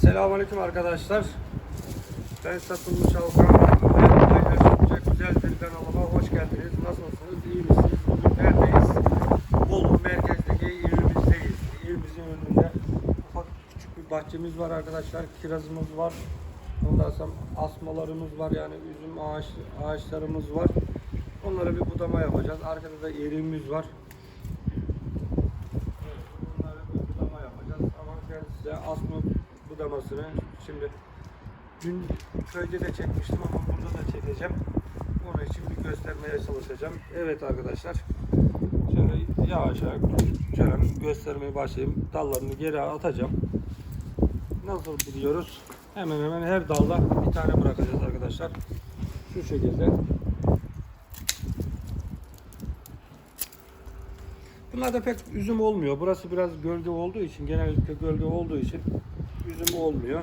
Selamünaleyküm arkadaşlar. Ben Satılmış Alkan. Paylaşımcı güzel bir kanalıma hoş geldiniz. Nasılsınız? İyi misiniz? Bugün neredeyiz? Bolu merkezdeki evimizdeyiz. Evimizin önünde ufak küçük bir bahçemiz var arkadaşlar. Kirazımız var. Ondan sonra asmalarımız var yani üzüm ağaç, ağaçlarımız var. Onlara bir budama yapacağız. Arkada da eriğimiz var. Bunları bir budama yapacağız ama ben size asma budamasını şimdi dün köyde de çekmiştim ama burada da çekeceğim. Onun için bir göstermeye çalışacağım. Evet arkadaşlar. Şöyle yavaş yavaş şöyle göstermeye başlayayım. Dallarını geri atacağım. Nasıl biliyoruz? Hemen hemen her dalda bir tane bırakacağız arkadaşlar. Şu şekilde. Bunlarda pek üzüm olmuyor. Burası biraz gölge olduğu için, genellikle gölge olduğu için üzüm olmuyor.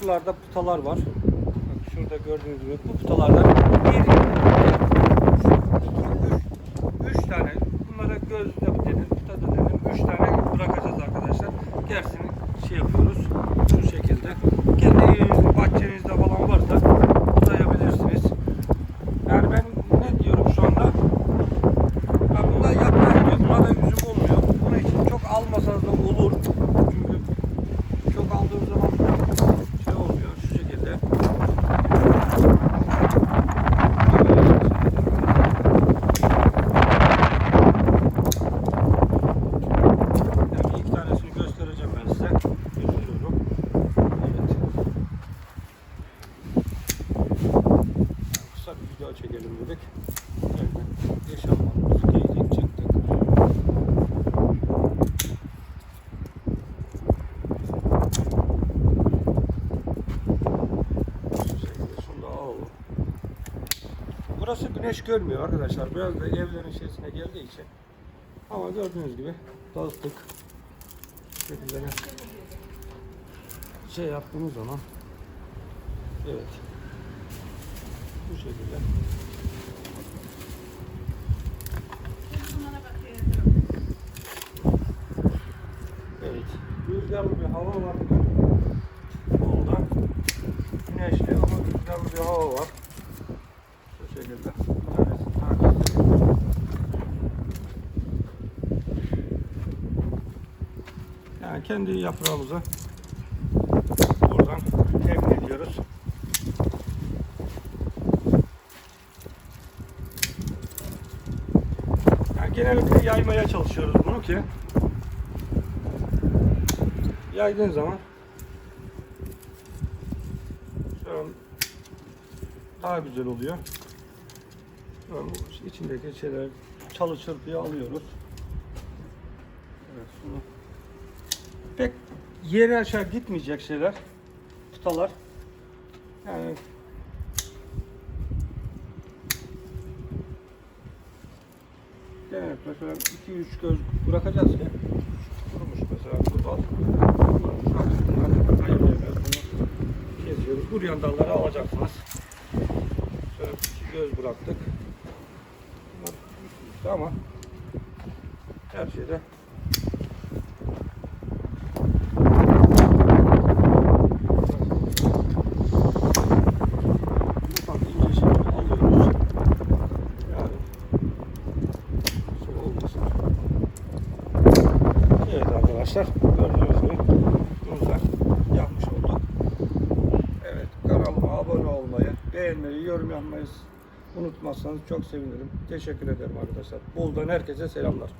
Şuralarda putalar var. Bak şurada gördüğünüz gibi bu putalardan bir, üç, üç tane. Bunlara göz de denir, puta da denir. Üç tane bırakacağız arkadaşlar. Gerisini şey yapıyoruz. Şu şekilde. Kendi evinizde, bahçenizde falan varsa budayabilirsiniz. Yani ben ne diyorum şu anda? Ya bunlar yaprak diyor. Bunlar da üzüm olmuyor. Bunun için çok almasanız da olur. Çünkü çok aldığım zaman şey olmuyor şu şekilde. Yani iki tanesini göstereceğim ben size. Gösteriyorum. Evet. Kısa bir video çekelim dedik. Evet. Yaşamlarımızı giydik çıktık. Burası güneş görmüyor arkadaşlar. Biraz da evlerin içerisine geldiği için. Ama gördüğünüz gibi dağıttık. Şekilde de şey yaptığımız zaman evet bu şekilde Evet. Rüzgarlı bir hava var. Orada güneşli ama rüzgarlı bir hava var. Şu şekilde. Yani kendi yaprağımızı buradan temin ediyoruz. Genellikle yaymaya çalışıyoruz bunu ki yaydığın zaman daha güzel oluyor. Bu içindeki şeyler çalı çırpıyı alıyoruz. Evet şunu pek yeri aşağı gitmeyecek şeyler tutalar. Yani genellikle mesela 2-3 göz bırakacağız ki kurumuş mesela kurban. Geziyoruz. Kuruyan dalları alacaksınız. Şöyle iki göz bıraktık. Bunlar ama her şeyde ufak ince şeyleri alıyoruz. Yani şey olmasın. Evet arkadaşlar gördüğünüz gibi bunlar yapmış olduk. Evet kanalıma abone olmayı, beğenmeyi, yorum yapmayı unutmazsanız çok sevinirim. Teşekkür ederim arkadaşlar. Bolu'dan herkese selamlar.